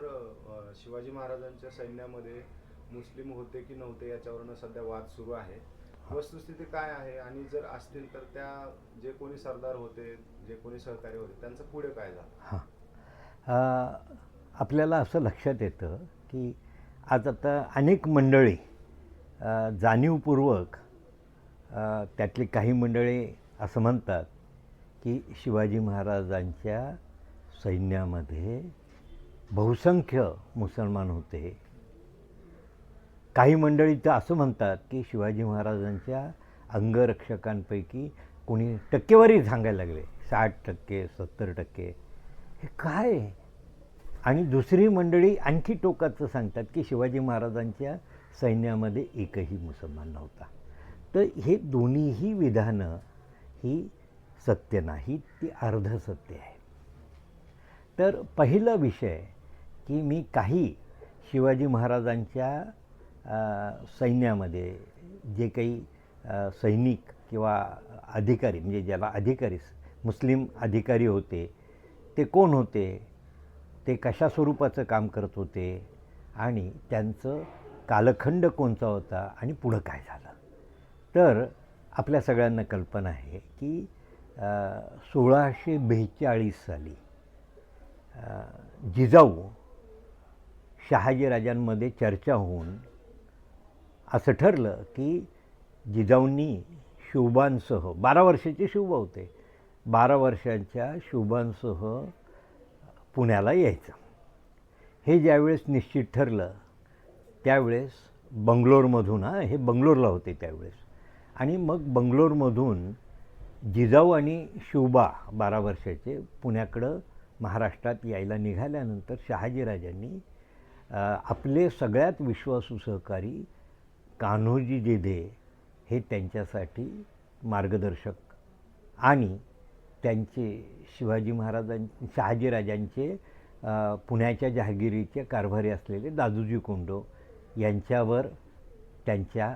Sir Shivaji महाराजांच्या सैन्यामध्ये मुस्लिम होते की नव्हते याच्यावरनं सध्या वाद सुरू आहे. वस्तुस्थिती काय आहे? आणि जर असतील तर त्या जे कोणी सरदार होते जे कोणी सहकारी होते त्यांचं पुढे काय झालं? हां. आपल्याला असं लक्षात येतं की आज आता अनेक मंडळी जाणीवपूर्वक त्यातली काही मंडळी असं म्हणतात की शिवाजी महाराजांच्या सैन्यामध्ये बहुसंख्य मुसलमान होते. काही मंडळी तर असं म्हणतात की शिवाजी महाराजांच्या अंगरक्षकांपैकी कोणी टक्केवारी सांगायला लागले. साठ टक्के सत्तर टक्के. हे काय? आणि दुसरी मंडळी आणखी टोकाचं सांगतात की शिवाजी महाराजांच्या सैन्यामध्ये एकही मुसलमान नव्हता. तर हे दोन्हीही विधानं ही सत्य नाहीत ती अर्धसत्य आहे. तर पहिला विषय की मी काही शिवाजी महाराजांच्या सैन्यामध्ये जे काही सैनिक किंवा अधिकारी म्हणजे ज्याला अधिकारी मुस्लिम अधिकारी होते ते कोण होते? ते कशा स्वरूपाचं काम करत होते? आणि त्यांचं कालखंड कोणता होता आणि पुढं काय झालं? तर आपल्या सगळ्यांना कल्पना आहे की सोळाशे बेचाळीस साली जिजाऊ शहाजीराजांमध्ये चर्चा होऊन असं ठरलं की जिजाऊंनी शुभांसह बारा वर्षाचे शुभ होते. बारा वर्षांच्या शुभांसह पुण्याला यायचं. हे ज्यावेळेस निश्चित ठरलं त्यावेळेस बंगलोरमधून हां हे बंगलोरला होते त्यावेळेस. आणि मग बंगलोरमधून जिजाऊ आणि शिवबा बारा वर्षाचे पुण्याकडं महाराष्ट्रात यायला निघाल्यानंतर शहाजीराजांनी आपले सगळ्यात विश्वासू सहकारी कान्होजी जेधे हे त्यांच्यासाठी मार्गदर्शक आणि त्यांचे शिवाजी महाराजां शहाजीराजांचे पुण्याच्या जहागिरीचे कारभारी असलेले दादूजी कोंडो यांच्यावर त्यांच्या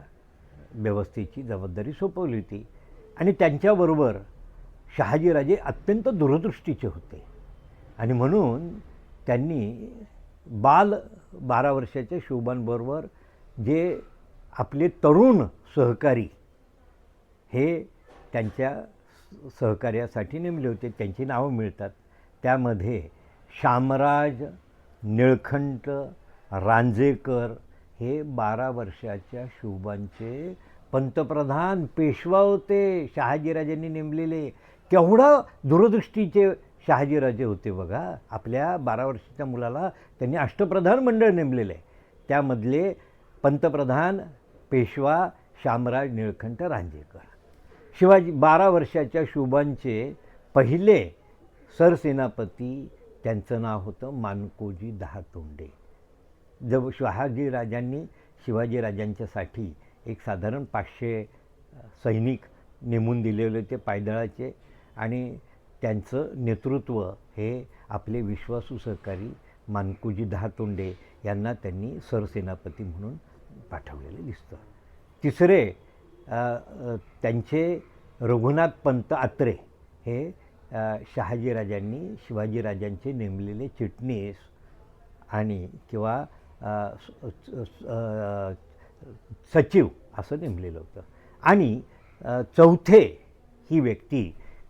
व्यवस्थेची जबाबदारी सोपवली होती. आणि त्यांच्याबरोबर शहाजीराजे अत्यंत दूरदृष्टीचे होते. आणि म्हणून त्यांनी बाल बारा वर्षाच्या शोभांबरोबर जे आपले तरुण सहकारी हे त्यांच्या सहकार्यासाठी नेमले होते त्यांची नावं मिळतात. त्यामध्ये शामराज निळखंट रांजेकर हे बारा वर्षाच्या शुभांचे पंतप्रधान पेशवा होते शहाजीराजांनी नेमलेले. केवढं दूरदृष्टीचे शहाजीराजे होते बघा. आपल्या बारा वर्षाच्या मुलाला त्यांनी अष्टप्रधान मंडळ नेमलेलं. आहे त्यामधले पंतप्रधान पेशवा शामराज निळकंठ रांजेकर. शिवाजी बारा वर्षाच्या शुभांचे पहिले सरसेनापती त्यांचं नाव होतं मानकोजी दहातोंडे. जब शहाजीराजांनी शिवाजीराजांच्यासाठी एक साधारण पाचशे सैनिक नेमून दिलेले होते पायदळाचे आणि त्यांचं नेतृत्व हे आपले विश्वासू सहकारी मानकुजी दहातोंडे यांना त्यांनी सरसेनापती म्हणून पाठवलेलं दिसतं. तिसरे त्यांचे रघुनाथ पंत आत्रे हे शहाजीराजांनी शिवाजीराजांचे नेमलेले चिटणीस आणि किंवा सचिव असं नेमलेलं होतं. आणि चौथे ही व्यक्ती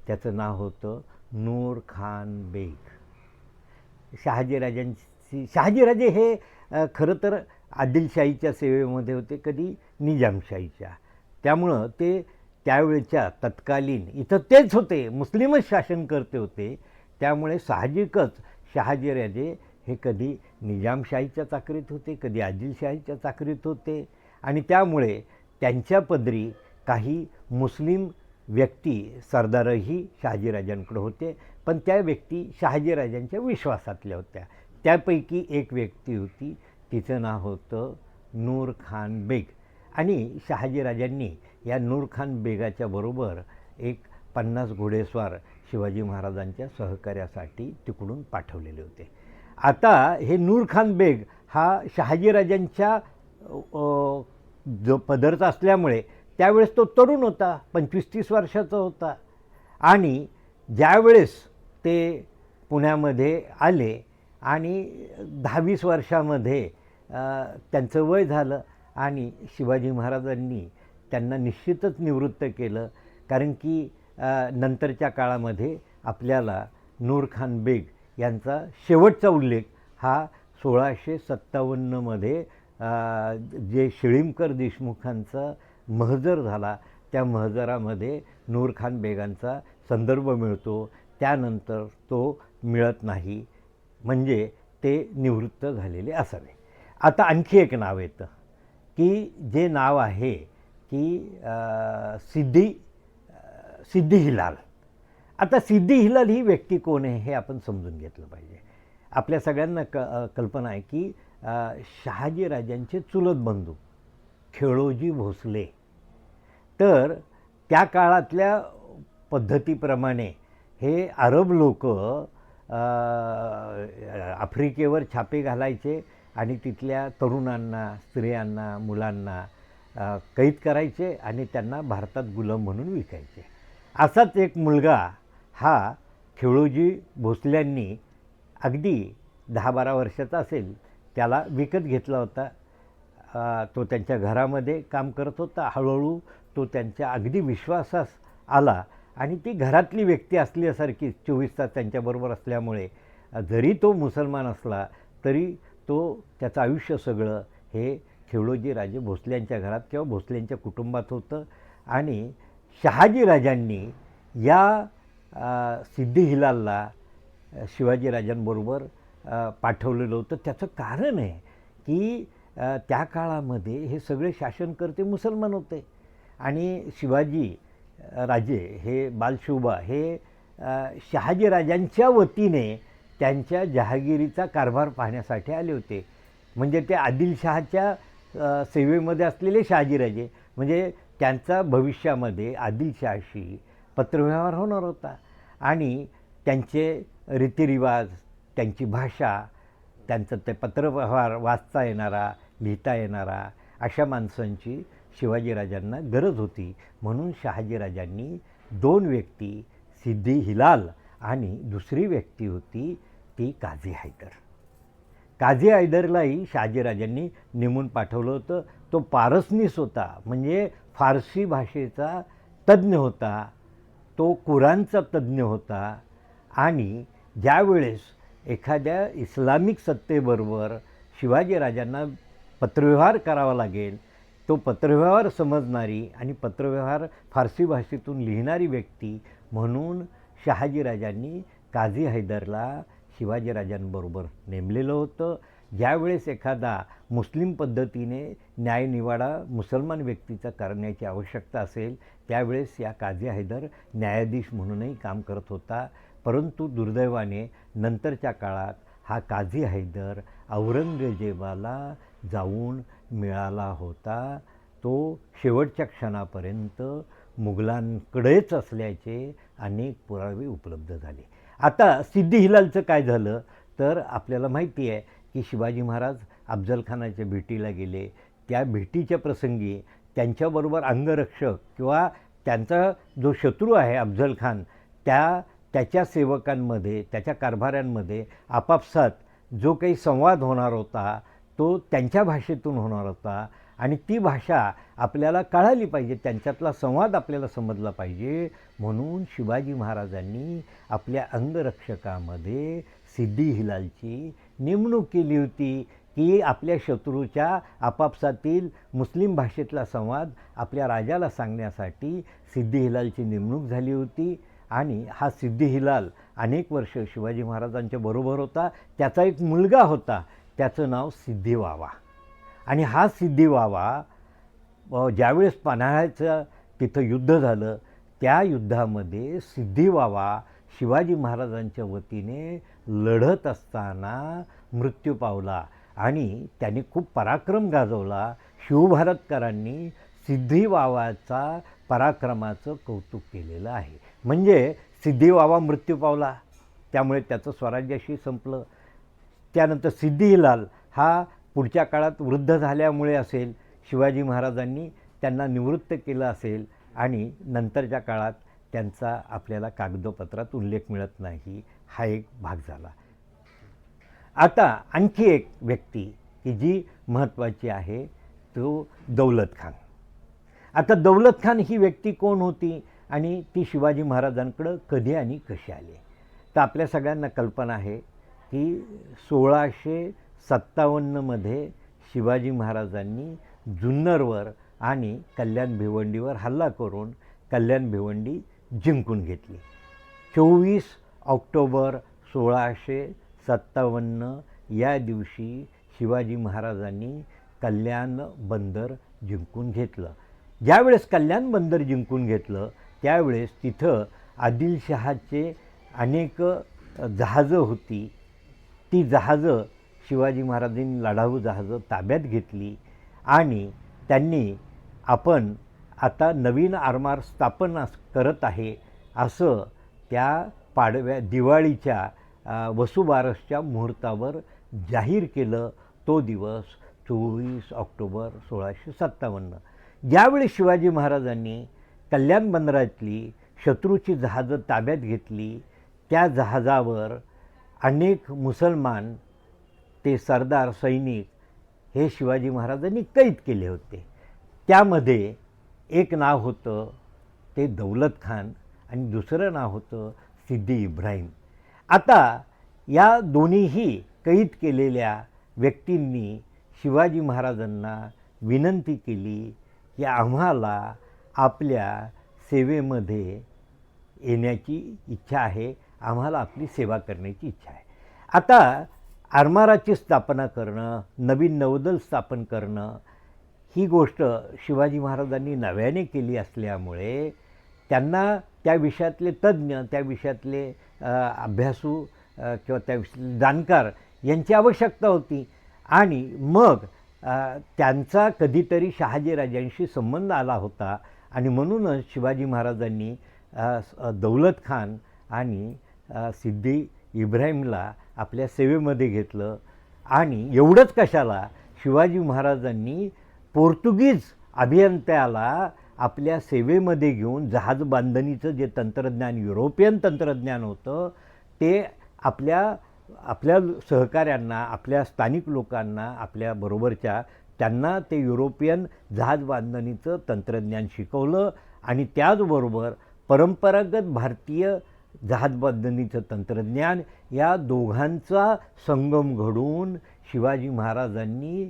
त्याचं नाव होतं नूर खान बेग. शहाजीराजांची शहाजीराजे हे खरं तर आदिलशाहीच्या सेवेमध्ये होते कधी निजामशाहीच्या. त्यामुळं ते त्यावेळच्या तत्कालीन इथं तेच होते मुस्लिमच शासन करते होते त्यामुळे साहजिकच शहाजीराजे हे कधी निजामशाहीच्या चाकरीत होते कधी आदिलशाहीच्या चाकरीत होते. आणि त्यामुळे त्यांच्या पदरी काही मुस्लिम व्यक्ती सरदारही शहाजीराजांकडे होते पण त्या व्यक्ती शहाजीराजांच्या विश्वासातल्या होत्या. त्यापैकी एक व्यक्ती होती तिचं नाव होतं नूर खान बेग. आणि शहाजीराजांनी या नूर खान बेगाच्या बरोबर एक पन्नास घोडेस्वार शिवाजी महाराजांच्या सहकार्यासाठी तिकडून पाठवलेले होते. आता हे नूर खान बेग हा शहाजीराजांच्या जो पदरचा असल्यामुळे त्यावेळेस तो तरुण होता पंचवीस तीस वर्षाचा होता. आणि ज्यावेळेस ते पुण्यामध्ये आले आणि दहावीस वर्षामध्ये त्यांचं वय झालं आणि शिवाजी महाराजांनी त्यांना निश्चितच निवृत्त केलं. कारण की नंतरच्या काळामध्ये आपल्याला नूरखान बेग यांचा शेवटचा उल्लेख हा सोळाशे सत्तावन्नमध्ये जे शिळीमकर देशमुखांचा महजर झाला त्या महजरामध्ये नूरखान बेगांचा संदर्भ मिळतो. त्यानंतर तो मिळत नाही. म्हणजे ते निवृत्त झालेले असावे. आता आणखी एक नाव येतं की जे नाव आहे की सिद्धी सिद्धी हिलाल. आता सिद्धी हिलाल ही व्यक्ती कोण आहे हे आपण समजून घेतलं पाहिजे. आपल्या सगळ्यांना क कल्पना आहे की शहाजीराजांचे चुलत बंधू. खेळोजी भोसले. तर त्या काळातल्या पद्धतीप्रमाणे हे अरब लोक आफ्रिकेवर छापे घालायचे आणि तिथल्या तरुणांना स्त्रियांना मुलांना कैद करायचे आणि त्यांना भारतात गुलाम म्हणून विकायचे. असाच एक मुलगा हा खेळोजी भोसल्यांनी अगदी दहा बारा वर्षाचा असेल त्याला विकत घेतला होता. तो त्यांच्या घरामध्ये काम करत होता. हळूहळू तो त्यांच्या अगदी विश्वासास आला आणि ती घरातली व्यक्ती असल्यासारखी चोवीस तास त्यांच्याबरोबर असल्यामुळे जरी तो मुसलमान असला तरी तो त्याचं आयुष्य सगळं हे खेळोजी राजे भोसल्यांच्या घरात किंवा भोसल्यांच्या कुटुंबात होतं. आणि शहाजीराजांनी या सिद्धी हिलालला शिवाजी शिवाजीराजांबरोबर पाठवलेलं होतं. त्याचं कारण आहे की त्या काळामध्ये हे सगळे शासनकर्ते मुसलमान होते. आणि शिवाजी राजे हे बालशोभा हे शहाजी राजांच्या वतीने त्यांच्या जहागिरीचा कारभार पाहण्यासाठी आले होते. म्हणजे ते आदिलशहाच्या सेवेमध्ये असलेले शहाजीराजे म्हणजे त्यांचा भविष्यामध्ये आदिलशहाशी पत्रव्यवहार होणार होता. आणि त्यांचे रीतिरिवाज त्यांची भाषा त्यांचं ते पत्रव्यवहार वाचता येणारा लिहिता येणारा अशा माणसांची शिवाजीराजांना गरज होती. म्हणून शहाजीराजांनी दोन व्यक्ती सिद्धी हिलाल आणि दुसरी व्यक्ती होती ती काझी हैदर. काझी हैदरलाही शहाजीराजांनी नेमून पाठवलं होतं. तो पारसनीस होता म्हणजे फारसी भाषेचा तज्ज्ञ होता. तो कुराणचा तज्ज्ञ होता. आणि ज्यावेळेस एखाद्या इस्लामिक सत्तेबरोबर शिवाजीराजांना पत्रव्यवहार करावा लागेल. तो पत्रव्यवहार समजणारी आणि पत्रव्यवहार फारसी भाषेतून लिहिणारी व्यक्ती म्हणून शहाजीराजांनी काझी हैदरला शिवाजीराजांबरोबर नेमलेलं होतं. ज्यावेळेस एखादा मुस्लिम पद्धतीने न्यायनिवाडा मुसलमान व्यक्तीचा करण्याची आवश्यकता असेल त्यावेळेस या काझी हैदर न्यायाधीश म्हणूनही काम करत होता. परंतु दुर्दैवाने नंतरच्या काळात हा काझी हैदर औरंगजेबाला जाऊन मिळाला होता. तो शेवटच्या क्षणापर्यंत मुघलांकडेच असल्याचे अनेक पुरावे उपलब्ध झाले. आता सिद्धी हिलालचं काय झालं? तर आपल्याला माहिती आहे की शिवाजी महाराज अफजलखानाच्या भेटीला गेले. त्या भेटीच्या प्रसंगी त्यांच्याबरोबर अंगरक्षक किंवा त्यांचा जो शत्रू आहे अफजलखान त्या त्याच्या सेवकांमध्ये त्याच्या कारभाऱ्यांमध्ये आपापसात जो काही संवाद होणार होता तो त्यांच्या भाषेतून होणार होता आणि ती भाषा आपल्याला कळाली पाहिजे त्यांच्यातला संवाद आपल्याला समजला पाहिजे. म्हणून शिवाजी महाराजांनी आपल्या अंगरक्षकामध्ये सिद्धी हिलालची नेमणूक केली होती की आपल्या शत्रूच्या आपापसातील मुस्लिम भाषेतला संवाद आपल्या राजाला सांगण्यासाठी सिद्धी हिलालची नेमणूक झाली होती आणि हा सिद्धी हिलाल अनेक वर्ष शिवाजी महाराजांच्या बरोबर होता. त्याचा एक मुलगा होता. त्याचं नाव सिद्धी वावा आणि हा सिद्धी वावा ज्यावेळेस पन्हाळ्याचं तिथं युद्ध झालं त्या युद्धामध्ये सिद्धी वावा शिवाजी महाराजांच्या वतीने लढत असताना मृत्यू पावला आणि त्यांनी खूप पराक्रम गाजवला. शिवभारतकरांनी सिद्धी वावाचा पराक्रमाचं कौतुक केलेलं आहे. म्हणजे सिद्धी वावा मृत्यू पावला. त्यामुळे त्याचं स्वराज्याशी संपलं. त्यानंतर सिद्धिलाल हा पुढच्या काळात वृद्ध झाल्यामुळे असेल शिवाजी महाराजांनी त्यांना निवृत्त केलं असेल आणि नंतरच्या काळात त्यांचा आपल्याला कागदोपत्रात उल्लेख मिळत नाही हा एक भाग झाला. आता आणखी एक व्यक्ती की जी महत्त्वाची आहे तो दौलत खान. आता दौलत खान ही व्यक्ती कोण होती आणि ती शिवाजी महाराजांकडं कधी आणि कशी आली? तर आपल्या सगळ्यांना कल्पना आहे की सोळाशे सत्तावन्नमध्ये शिवाजी महाराजांनी जुन्नरवर आणि कल्याण भिवंडीवर हल्ला करून कल्याण भिवंडी जिंकून घेतली. चोवीस ऑक्टोबर सोळाशे सत्तावन्न या दिवशी शिवाजी महाराजांनी कल्याण बंदर जिंकून घेतलं. ज्यावेळेस कल्याण बंदर जिंकून घेतलं त्यावेळेस तिथं आदिलशहाचे अनेक जहाजं होती. ती जहाजं शिवाजी महाराजांनी लढाऊ जहाजं ताब्यात घेतली आणि त्यांनी आपण आता नवीन आरमार स्थापना करत आहे असं त्या पाडव्या दिवाळीच्या वसुबारसच्या मुहूर्तावर जाहीर केलं तो दिवस चोवीस ऑक्टोबर सोळाशे सत्तावन्न. ज्यावेळी शिवाजी महाराजांनी कल्याण बंदरातली शत्रूची जहाजं ताब्यात घेतली त्या जहाजावर अनेक मुसलमान ते सरदार सैनिक हे शिवाजी महाराजांनी कैद केले होते. त्यामध्ये एक नाव होतं ते दौलत खान आणि दुसरं नाव होतं सिद्धी इब्राहिम. आता या दोन्हीही कैद केलेल्या व्यक्तींनी शिवाजी महाराजांना विनंती केली की आम्हाला आपल्या सेवेमध्ये येण्याची इच्छा आहे. आम्हाला आपली सेवा करण्याची इच्छा आहे. आता आरमाराची स्थापना करणं नवीन नौदल स्थापन करणं ही गोष्ट शिवाजी महाराजांनी नव्याने केली असल्यामुळे त्यांना त्या विषयातले तज्ज्ञ त्या विषयातले अभ्यासू किंवा त्या विषयातले जाणकार यांची आवश्यकता होती. आणि मग त्यांचा कधीतरी शहाजीराजांशी संबंध आला होता. आणि म्हणूनच शिवाजी महाराजांनी दौलत खान आणि सिद्धी सिद्दी इब्राहिमला आपल्या सेवेमध्ये घेतलं. आणि एवढंच कशाला? शिवाजी महाराजांनी पोर्तुगीज अभियंत्याला आपल्या सेवेमध्ये घेऊन जहाज बांधणीचं जे तंत्रज्ञान युरोपियन तंत्रज्ञान होतं ते आपल्या आपल्या सहकाऱ्यांना आपल्या स्थानिक लोकांना आपल्या बरोबरच्या त्यांना ते युरोपियन जहाज बांधणीचं तंत्रज्ञान शिकवलं. आणि त्याचबरोबर परंपरागत भारतीय जहाजबांधणीचं तंत्रज्ञान या दोघांचा संगम घडून शिवाजी महाराजांनी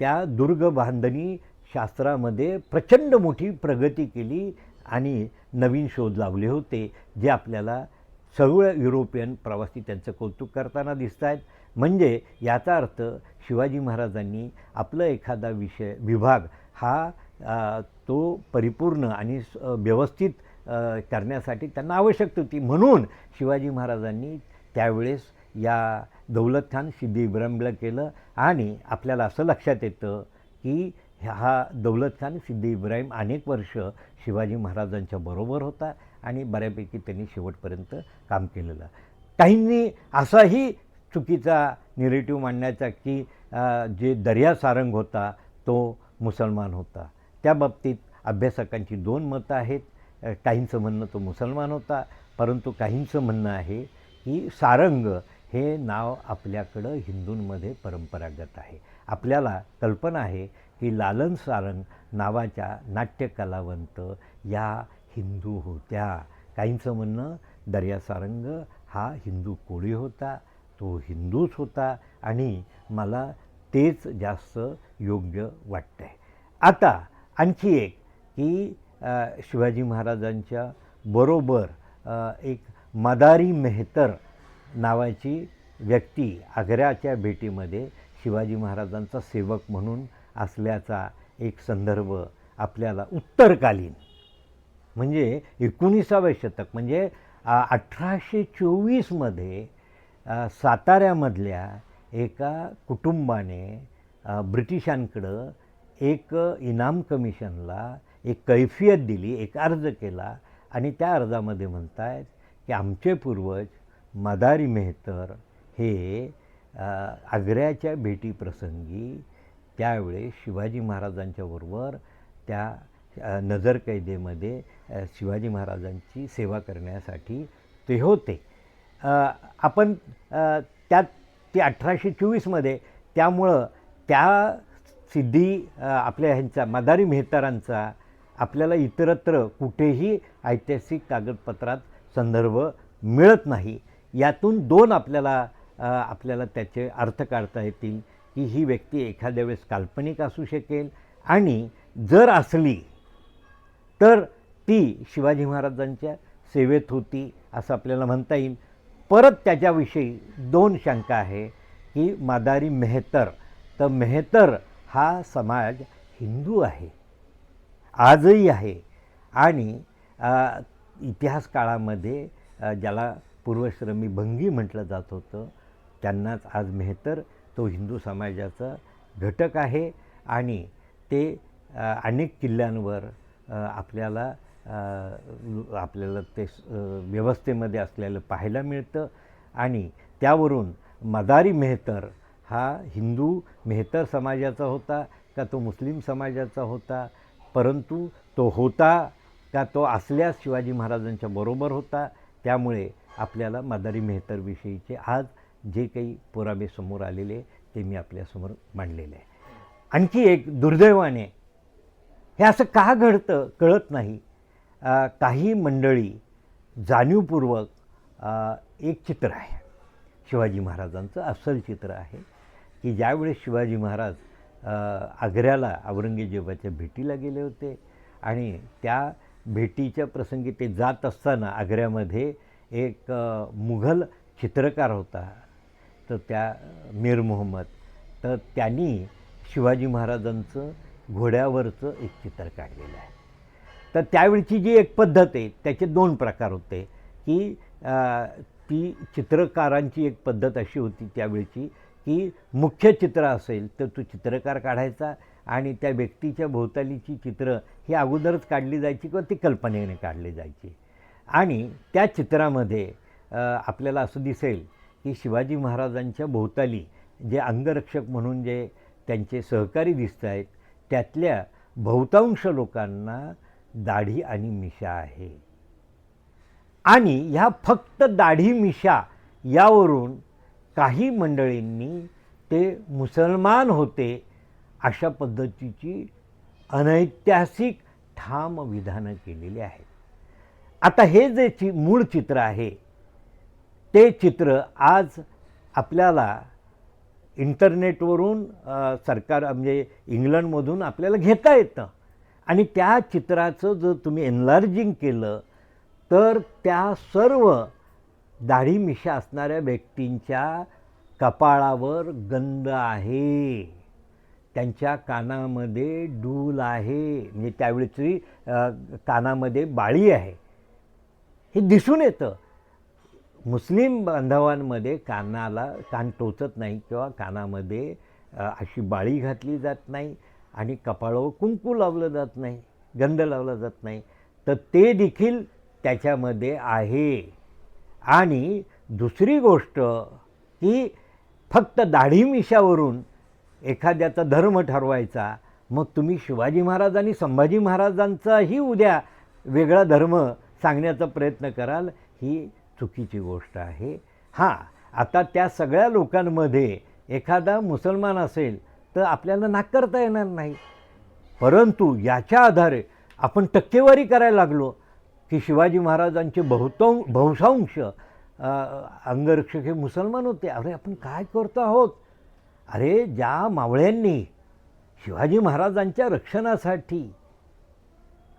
त्या दुर्ग बांधणी शास्त्रामध्ये प्रचंड मोठी प्रगती केली आणि नवीन शोध लावले होते जे आपल्याला सगळं युरोपियन प्रवासी त्यांचं कौतुक करताना दिसत आहेत म्हणजे याचा अर्थ शिवाजी महाराजांनी आपलं एखादा विषय विभाग हा तो परिपूर्ण आणि स- व्यवस्थित करण्यासाठी त्यांना आवश्यक होती. म्हणून शिवाजी महाराजांनी त्यावेळेस या दौलत खान सिद्धी इब्राहिमला केलं आणि आपल्याला असं लक्षात येतं की हा दौलत खान सिद्धी इब्राहिम अनेक वर्ष शिवाजी महाराजांच्या बरोबर होता आणि बऱ्यापैकी त्यांनी शेवटपर्यंत काम केलेलं. काहींनी असाही चुकीचा निरेटिव्ह मांडण्याचा की जे दर्या सारंग होता तो मुसलमान होता. त्या बाबतीत अभ्यासकांची दोन मतं आहेत. काहींचं म्हणणं तो मुसलमान होता परंतु काहींचं म्हणणं आहे की सारंग हे नाव आपल्याकडं हिंदूंमध्ये परंपरागत आहे. आपल्याला कल्पना आहे की लालन सारंग नावाच्या नाट्यकलावंत या हिंदू होत्या. काहींचं म्हणणं दर्या सारंग हा हिंदू कोळी होता तो हिंदूच होता आणि मला तेच जास्त योग्य वाटतं आहे आता आणखी एक की शिवाजी महाराजांच्या बरोबर एक मदारी मेहतर नावाची व्यक्ती आग्र्याच्या भेटीमध्ये शिवाजी महाराजांचा सेवक म्हणून असल्याचा एक संदर्भ आपल्याला उत्तरकालीन म्हणजे एकोणीसावे शतक म्हणजे अठराशे चोवीसमध्ये साताऱ्यामधल्या एका कुटुंबाने ब्रिटिशांकडं एक इनाम कमिशनला एक कैफियत दिली एक अर्ज केला आणि त्या अर्जामध्ये म्हणतायत की आमचे पूर्वज मदारी मेहतर हे आग्र्याच्या भेटीप्रसंगी त्यावेळेस शिवाजी महाराजांच्याबरोबर त्या नजरकैदेमध्ये शिवाजी महाराजांची सेवा करण्यासाठी ते होते. आपण त्या त्यात अठराशे चोवीसमध्ये त्यामुळं त्या सिद्धी आपल्या ह्यांचा मदारी मेहतारांचा आपल्याला इतरत्र कुठेही ऐतिहासिक कागदपत्रात संदर्भ मिळत नाही. यातून दोन आपल्याला आपल्याला त्याचे अर्थ काढता येतील की ही व्यक्ती एखाद्या वेळेस काल्पनिक असू शकेल आणि जर असली तर ती शिवाजी महाराजांच्या सेवेत होती असं आपल्याला म्हणता येईल. परत त्याच्याविषयी दोन शंका आहे की मादारी मेहतर. तर मेहतर हा समाज हिंदू आहे. आजही आहे. आणि इतिहास काळामध्ये ज्याला पूर्वश्रमी भंगी म्हटलं जात होतं त्यांनाच आज मेहतर तो हिंदू समाजाचा घटक आहे. आणि ते अनेक किल्ल्यांवर आपल्याला आपल्याला ते स- व्यवस्थेमध्ये असलेलं पाहायला मिळतं. आणि त्यावरून मदारी मेहतर हा हिंदू मेहतर समाजाचा होता का तो मुस्लिम समाजाचा होता? परंतु तो होता का तो असल्यास शिवाजी महाराजांच्या बरोबर होता त्यामुळे आपल्याला मदारी मेहतरविषयीचे आज जे काही पुरावे समोर आलेले ते मी आपल्यासमोर मांडलेले आहे आणखी एक दुर्दैवाने हे असं का घडतं कळत नाही. काही मंडळी जाणीवपूर्वक एक चित्र आहे. शिवाजी महाराजांचं अस्सल चित्र आहे की ज्यावेळेस शिवाजी महाराज आग्र्याला औरंगजेबाच्या भेटीला गेले होते. आणि त्या भेटीच्या प्रसंगी ते जात असताना आग्र्यामध्ये एक मुघल चित्रकार होता. तर त्या मीर मोहम्मद. तर त्यांनी शिवाजी महाराजांचं घोड्यावरचं एक चित्र काढलेलं आहे. तर त्यावेळची जी एक पद्धत आहे त्याचे दोन प्रकार होते. की ती चित्रकारांची एक पद्धत अशी होती त्यावेळची की मुख्य चित्र असेल तर तो चित्रकार काढायचा आणि त्या व्यक्तीच्या भोवतालीची चित्र ही अगोदरच काढली जायची किंवा ती कल्पनेने काढली जायची. आणि त्या चित्रामध्ये आपल्याला असं दिसेल की शिवाजी महाराजांच्या भोवताली जे अंगरक्षक म्हणून जे त्यांचे सहकारी दिसत आहेत त्यातल्या बहुतांश लोकांना दाढी आणि मिशा आहे. आणि ह्या फक्त दाढी मिशा यावरून काही मंडळींनी ते मुसलमान होते अशा पद्धतीची अनैतिहासिक ठाम विधानं केलेली आहेत. आता हे जे चि मूळ चित्र आहे ते चित्र आज आपल्याला इंटरनेटवरून सरकार म्हणजे इंग्लंडमधून आपल्याला घेता येतं. आणि त्या चित्राचं जर तुम्ही एनलार्जिंग केलं तर त्या सर्व दाढी मिशा असणाऱ्या व्यक्तींच्या कपाळावर गंध आहे. त्यांच्या कानामध्ये डूल आहे. म्हणजे त्यावेळेची कानामध्ये बाळी आहे. हे दिसून येतं. मुस्लिम बांधवांमध्ये कानाला कान टोचत नाही किंवा कानामध्ये अशी बाळी घातली जात नाही आणि कपाळावर कुंकू लावलं जात नाही गंध लावला जात नाही. तर ते देखील त्याच्यामध्ये आहे. आणि दुसरी गोष्ट की फक्त दाढी मिशावरून एखाद्याचा धर्म ठरवायचा मग तुम्ही शिवाजी महाराज आणि संभाजी महाराजांचाही उद्या वेगळा धर्म सांगण्याचा प्रयत्न कराल ही चुकीची गोष्ट आहे. हां आता त्या सगळ्या लोकांमध्ये एखादा मुसलमान असेल तर आपल्याला नाकारता येणार नाही. परंतु याच्या आधारे आपण टक्केवारी करायला लागलो की शिवाजी महाराजांचे बहुतांश बहुशांश अंगरक्षक हे मुसलमान होते. अरे आपण काय करतो आहोत? अरे ज्या मावळ्यांनी शिवाजी महाराजांच्या रक्षणासाठी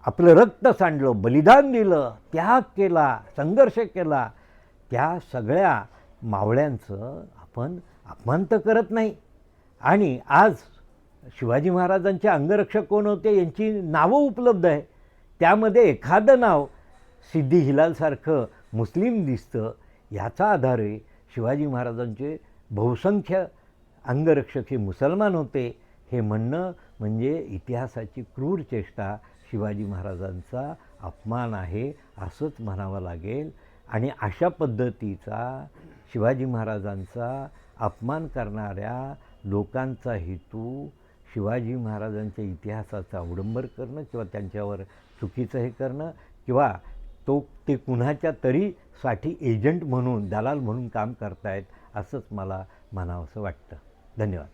आपलं रक्त सांडलं बलिदान दिलं त्याग केला संघर्ष केला त्या सगळ्या मावळ्यांचं आपण अपमान तर करत नाही. आणि आज शिवाजी महाराजांचे अंगरक्षक कोण होते? यांची नावं उपलब्ध आहे त्यामध्ये एखादं नाव सिद्धी हिलालसारखं मुस्लिम दिसतं ह्याचा आधारे शिवाजी महाराजांचे बहुसंख्य अंगरक्षक हे मुसलमान होते हे म्हणणं म्हणजे इतिहासाची क्रूर चेष्टा शिवाजी महाराजांचा अपमान आहे असंच म्हणावं लागेल. आणि अशा पद्धतीचा शिवाजी महाराजांचा अपमान करणाऱ्या लोकांचा हेतू शिवाजी महाराजांच्या इतिहासाचा अवडंबर करणं किंवा त्यांच्यावर चुकीचं हे करणं किंवा तो ते कुणाच्या तरी साठी एजंट म्हणून दलाल म्हणून काम करतायत असंच मला म्हणावंसं वाटतं. धन्यवाद.